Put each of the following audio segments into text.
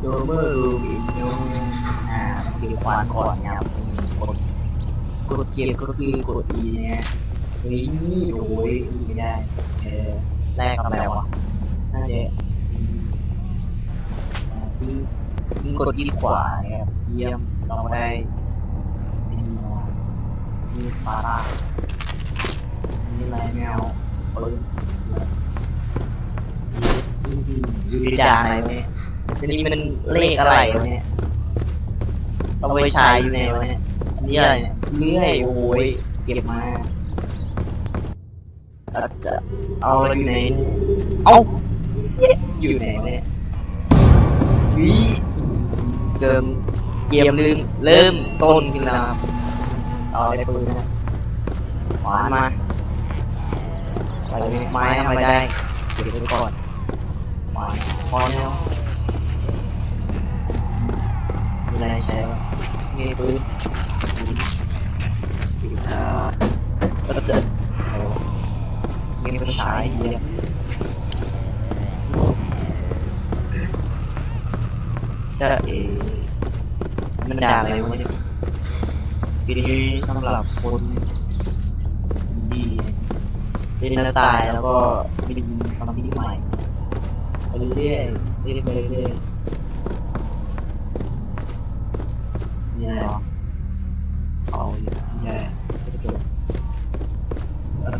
โดเมอร์รูบิโนอ่าเกมควานก่อนนะครับกดกดเกมก็คือกด E นะฮะเฮ้ยนี่โอ้ยไม่ได้เออแรกกับอะไรวะน่าจะยิงยิงกดที่ขวานะครับเยี่ยมเราได้มีมีสปาร่ามีอะไรแมวปืนยูริดาอะไรวะเนี่ย อันนี้มันเลขอะไรวะเนี่ยเอาไว้ใช้อยู่ไหนวะเนี่ยอันนี้อะไรเนี่ยเลื่อยโอ้ยเก็บมาอาจจะเอาอะไรอยู่ไหนเอาอยู่ไหนวะเนี่ยวิเจิมเกมลืมเริ่มต้นขึ้นแล้วเอาอะไรปืนนะขวานมาไปไม้ทำไมได้เก็บไว้ก่อนไม้พอแล้ว ไรใช้บ้างนี่ปืนอ่าก็จะเอาเงี้ยไปใช้เยี่ยมจะเอมันด่าอะไรวะเนี่ยปีนี้สำหรับคนดีเล่นแล้วตายแล้วก็มียิงซอมบี้ใหม่ไปเรื่อยๆเรื่อยๆไปเรื่อยๆ นี่อะไรหรอเอาอยู่นี่อะไรกระจกเอ้า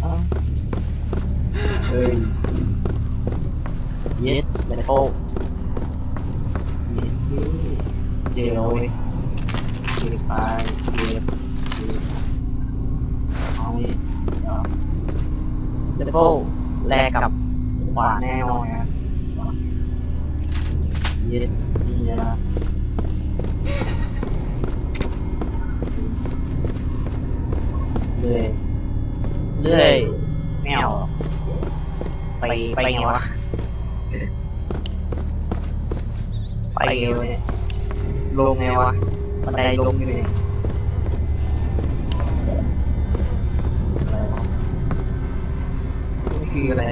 เอ้าเฮ้ยเย็ดแล้วโป้เย็ดเจ๊เจลเว้ยเจไปเย็ดเย็ดเอานี่เดี๋ยวเลเวลแลกกับขวาแน่นอนนะเย็ดนี่นะ เลื่อยเลื่อยแมวไปไปไงวะไปไงวะเนี่ยลงไงวะบันไดลงอยู่เนี่ยอะไรวะนี่คืออะไร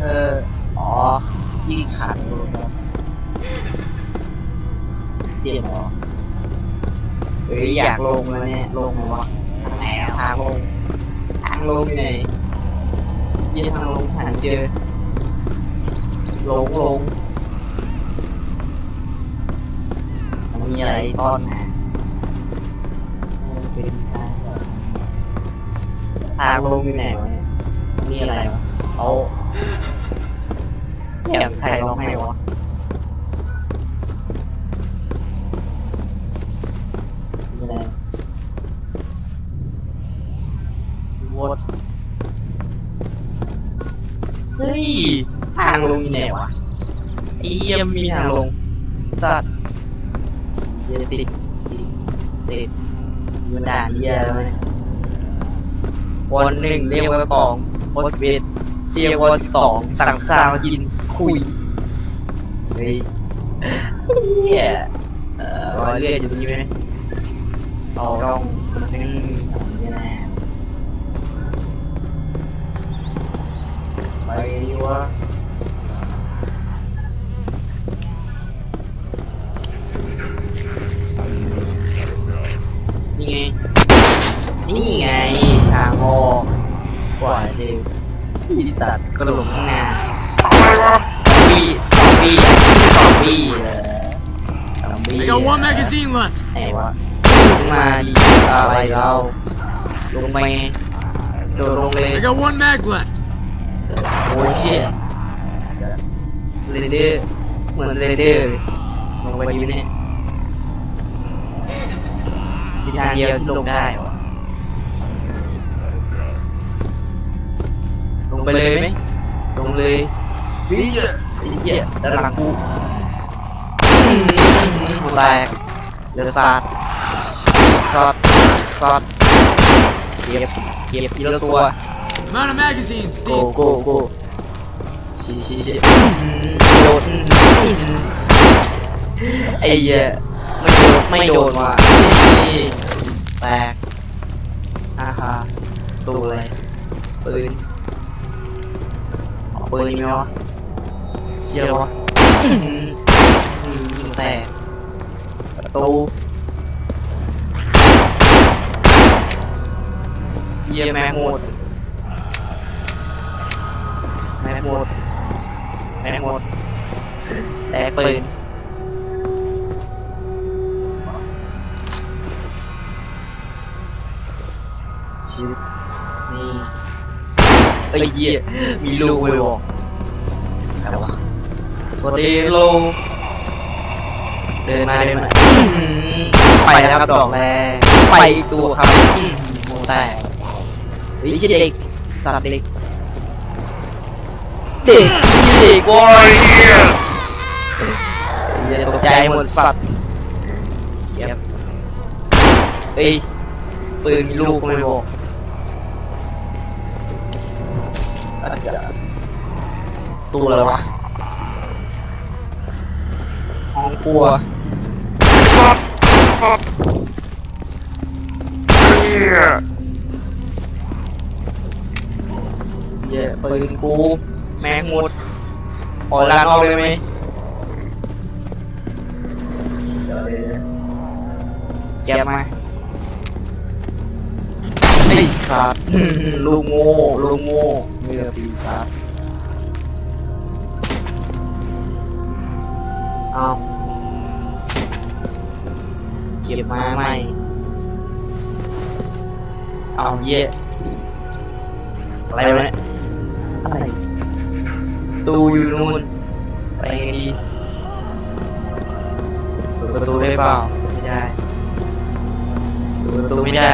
เออ อ๋อยี่ขาดลงครับเสียบเหรอเฮ้ยอยากลงแล้วเนี่ยลงไหมวะทางไหนอะทางลงทางลงอยู่ไหนยี่ทางลงหาเจอลงลงมันมีอะไรต้อนมาเออเป็นทางแบบทางลงอยู่ไหนวะเนี่ยนี่อะไรวะเอาเสียงใครร้องไห้วะ นี่อะไรวดเฮ้ยทางลงอยู่ไหนวะไอ้เยี่ยมมีทางลง สัตว์เหี้ยติดติดติดอยูด่าเยี่ยอะไรวะเนี่ยวันหนึ่งเรียกว่าสองโพสเวทเรียกว่าสองสั่งซาวยินคุยเฮ้ยเนี่ยเออรอยเลือดอยู่ตรงนี้ไหม เอาร่องนไม่มีตรงนี้แน่ไปดีวะนี่ไง นี่ไง ทางออกกว่าเดิมอีสัตว์ก็หลงข้างหน้าปีสองปีสองปีเลย I got one magazine left. ไหนวะ มาดิอะไรเราลงไปไงโดดลงเลย I got one mag left. โอ้ยเชี่ยเรเดอร์เหมือนเรเดอร์เลยลงไปดีไหมเนี่ยมีทางเดียวที่ลงได้วะลงไปเลยไหมลงเลยเฮ้ยไอ้เหี้ยด้านหลังกูอื้อหือกูแตกเดือดสาด สัตว์สัตว์เก็บเก็บทีละตัว I'm out of magazines, โกโกโกชี้ชี้ชี้โดนไอ้เหี้ยไม่โดนไม่โดนว่ะนี่แตกฮ่าฮ่าตูเลยปืนปืนมีไหวะเชี่ยวะแตกประตู เยี่ยแม็กหมดแม็กหมดแม็กหมดแตกปืนชิบนี่เอ้ยเหี้ยมีลูกไปบอกใครวะสวัสดีลูกเดินมาเดินมาอื้อหือไปแล้วครับดอกแรกไปอีกตัวครับอื้อหือโมแตก เฮ้ยเด็กสัตว์เด็ก เด็กเด็กโว้ยเหี้ยตกใจหมดสัตว์เจ็บเอ้ยปืนมีลูกก็ไม่บอกอาจจะตัวอะไรวะห้องครัวสัตว์สัตว์ เหี้ยเหี้ยปืนกูแมงหมดขอลานออกเลยไหมเจ็บไหมไอ้สัตว์ลูกโง่ลูกโง่เมื่อปีศาจเอาเก็บมาใหม่เอาเย่อะไรวะเนี่ย อะไรตูอยู่นู่นไปไงดีเปิดประตูได้เปล่าไม่ได้เปิดประตูไม่ได้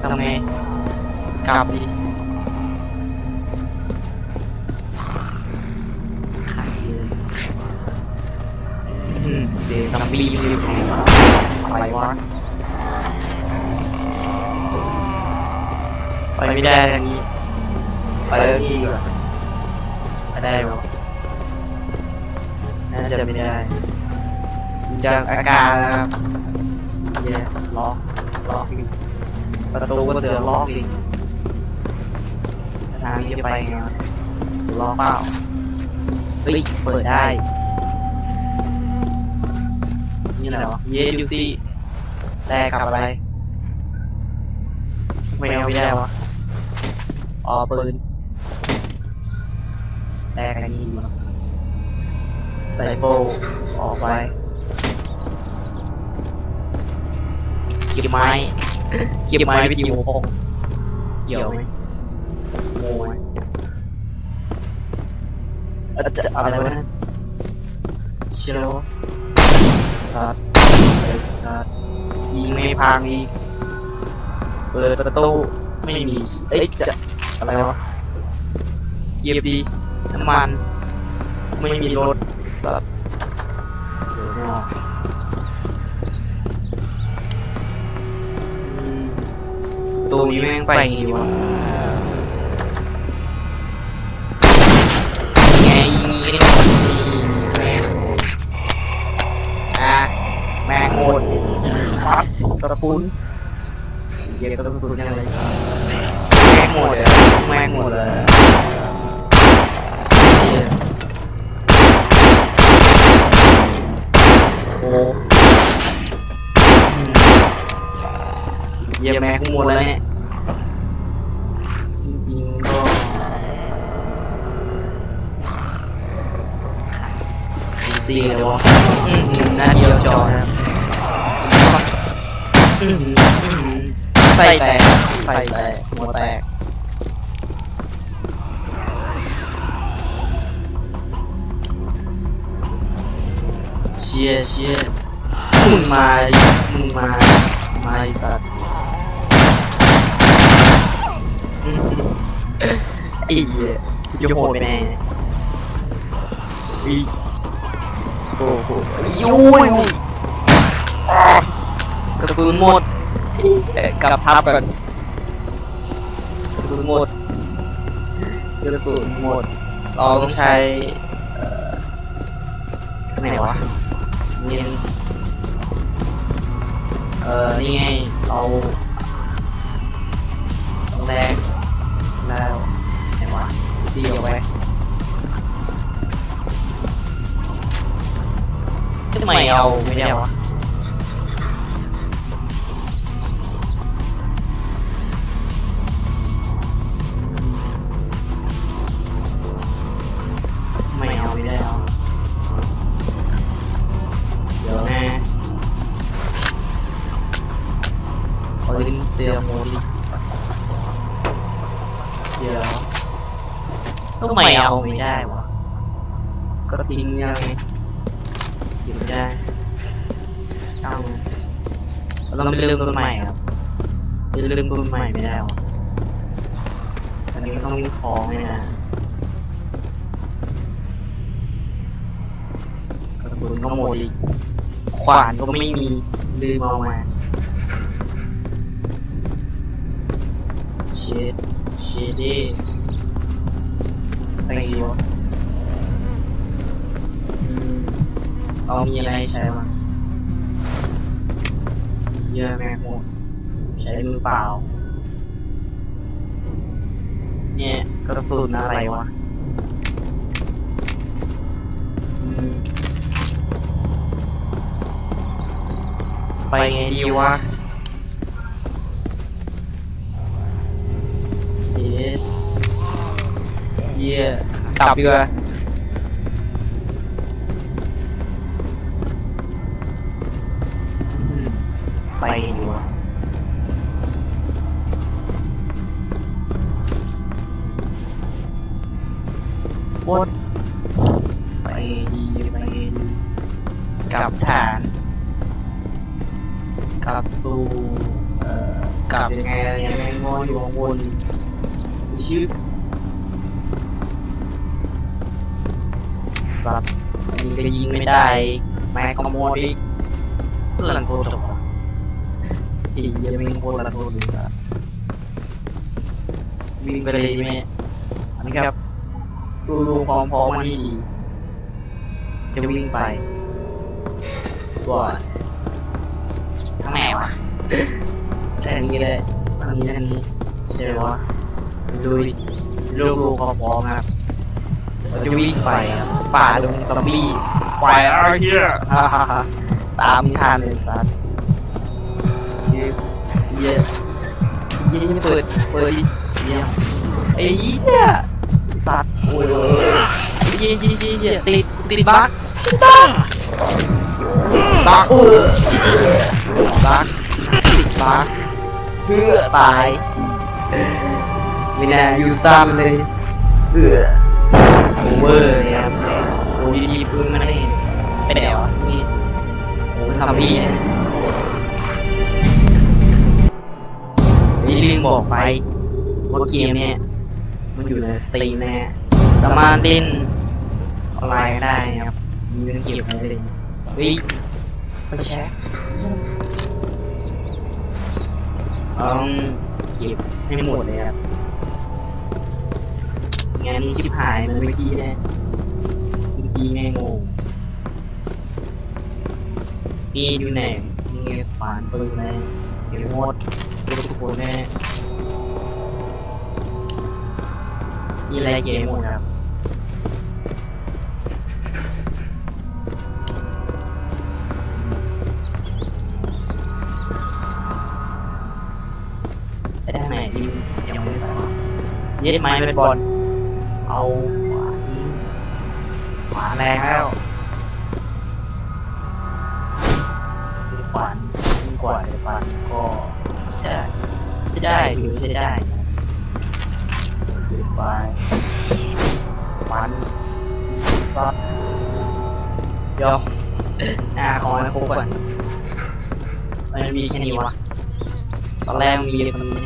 ทำไงกลับดีอืมเสียงซัมบี้อยู่อะไรวะไปไม่ได้ทางนี้ ไปทางนี้ดีกว่าไปได้ไหมวะน่าจะไม่ได้ดูจากอาการแล้วครับเย้ล็อกล็อกอีกประตูก็เสือล็อกอีกทางนี้จะไปไงวะล็อกเปล่าเฮ้ยเปิดได้ นี่อะไรวะเยดูซี่แต่กับอะไรไม่เอาไม่ได้วะอ๋อปืน แลกอันนี้ดีกว่าไซโบออกไปเก็บไม้เก็บไม้ไปอยู่พงเกี่ยวไหมโมไหมอะจะอะไรวะนั่นเชื่อแล้ววะสัตว์ไอ้สัตว์ยิงไม่พังอีกเปิดประตูไม่มีเอ้ยจะอะไรวะเกียร์ดี น้ำมัน ไม่มีรถสัตว์เดี๋ยวไม่ออกอืมตัวนี้แม่งไปไงวะไงยิงงี้นี่แม่งอะแมงโหดฟัดสะพุนเยี่ยก็ต้องสุดยังไงแมงโหดเลยแมงโหดเลยเหี้ยโอ้อืม เยี่ยแมงโหดแล้วเนี่ยจริงๆก็ซีเลยวะอืมหน้าเดียวจอนะครับอื้อหืออื้อหือใส่แตกใส่แตกหัวแตกเชียเชียมึงมามึงมามาสัตว์อื้อหือ ไอ้เหี้ยจะโหดไปแน่อีโอ้โหยุ้ยอะกระสุนหมดกลับทับกันกระสุนหมดกระสุนหมดเราต้องใช้เอ่อไหนวะนี่เออนี่ไงเราต้องแรกแล้วไหนวะ ซีเอาไว้ทำไมเอาไม่ได้วะไม่เอาไม่ได้เอาเดี๋ยวนะเอาลิ้นเตรียมโมดิเดี๋ยว ก็ไม่เอาไม่ได้วะก็ทิ้งยังไงหยิบไม่ได้ช่างเราต้องไปเริ่มต้นใหม่ครับไปเริ่มต้นใหม่ไม่ได้หรออันนี้ต้องมีของเลยนะกระสุนก็หมดอีกขวานก็ไม่มีลืมเอามาเชดเชดดี้ อะไรวะอืมเรามีอะไรใช้บ้างเยอะแม่หมดใช้มือเปล่า เนี่ยกระสุนอะไรวะอืมไปไงดีวะ เยี่ยกลับดีกว่าไปดีวะวดไปดีไปดีกลับฐานกลับสู่เอ่อกลับยังไงอะไรเนี่ยแม่งงออยู่ข้างบนชื่อ สัตว์ยิงก็ยิงไม่ได้ แม่ก็โมดอีกหลังโทรจบอะอียังมีคนละคนอยู่อะวิ่งไปเลยแม่อันนี้ครับดูดูพร้อมๆมาที่ดีจะวิ่งไปก่อนทางไหนวะทางนี้เลยทางนี้ทางนี้ใช่ไหมวะดูดิดูดูพร้อมครับ เราจะวิ่งไปครับป่าดงซอมบี้ไปอะไรเงี้ยฮ่าฮ่าฮ่าตามนิทานเลยสัสเย้เย้เย้เปิดเปิดดิเย้ไอ้เหี้ยสัตว์โอ้ยเย้เย้เย้เย้ติดติดบั๊กติดบั๊กบั๊กเออบั๊กติดบั๊กเพื่อตายไม่น่าอยู่สั้นเลยเอือโอเวอร์เลยครับโอ้ยดีๆปืนมันได้ไปแดวนี่โอ้ยทำพี่นะมีลืมบอกไปว่าเกมเนี่ยมันอยู่ในสตรีมน่สามารถเล่นออนไลน์ได้นะครับมีเงินเก็บอะไรเลยเฮ้ยไปแช็คต้องเก็บให้หมดเลยครับ งานนี้ชิบหายเลยเมื่อกี้แน่เมื่อกี้แม่งงมีอยู่ไหนมีขวานปืนอะไรเสียงหมดดูทุกคนแน่มีอะไรเกมหมดครับไปทางไหนดียังไม่ไปยึดไม้เป็นบอล เอาขวาทิ้งขวาแรงแล้วขวานดีกว่าเดี๋ยวฟันก็ใช่ใช้ได้ถือใช้ได้ถือไปฟันซัดเดี๋ยวอ่าขอให้ครบก่อนมันมีแค่นี้วะตอนแรกมีคนนี้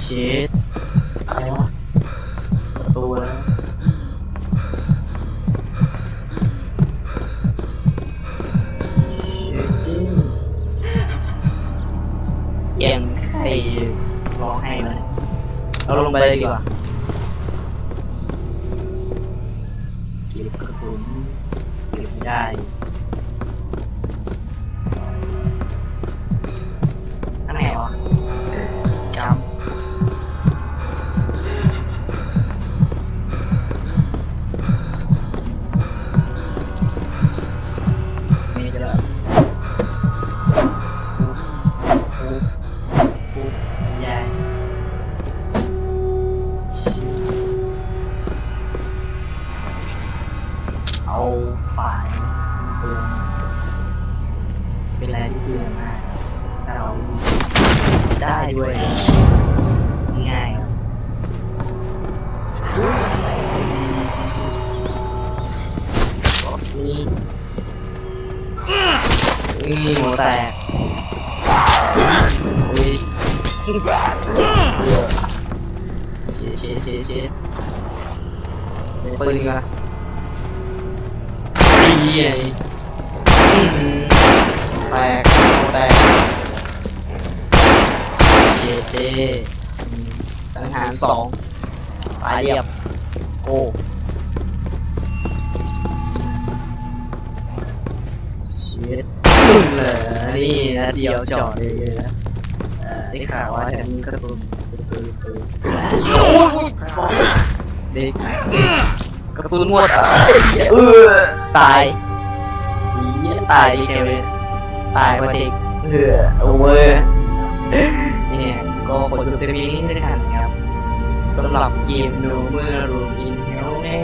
ชิดอะไรวะประตูแล้วเสียงใครร้องให้มาเราลงไปเลยดีกว่า นี่นี่หัวแตกอุ้ยเช็ดเช็ดเช็ดเช็ดเช็ดปืนดีกว่าดีไอ้อื้อหือแตกหัวแตกเช็ดเจสังหารสองตายเรียบโอ้ เลยนี่นะเดียวจอดเลยนะเอ่อได้ข่าวว่าแถมมีกระสุนปืนปืนเด็กกระสุนหมดอะเออตายเหี้ยตายดีแกเลยตายมาเด็กเออโอเว้ยนี่เนี่ยก็ขอจบแต่เพียนี้ด้วยกันครับสำหรับเกมโนเมื่อรูอินเฮลแน่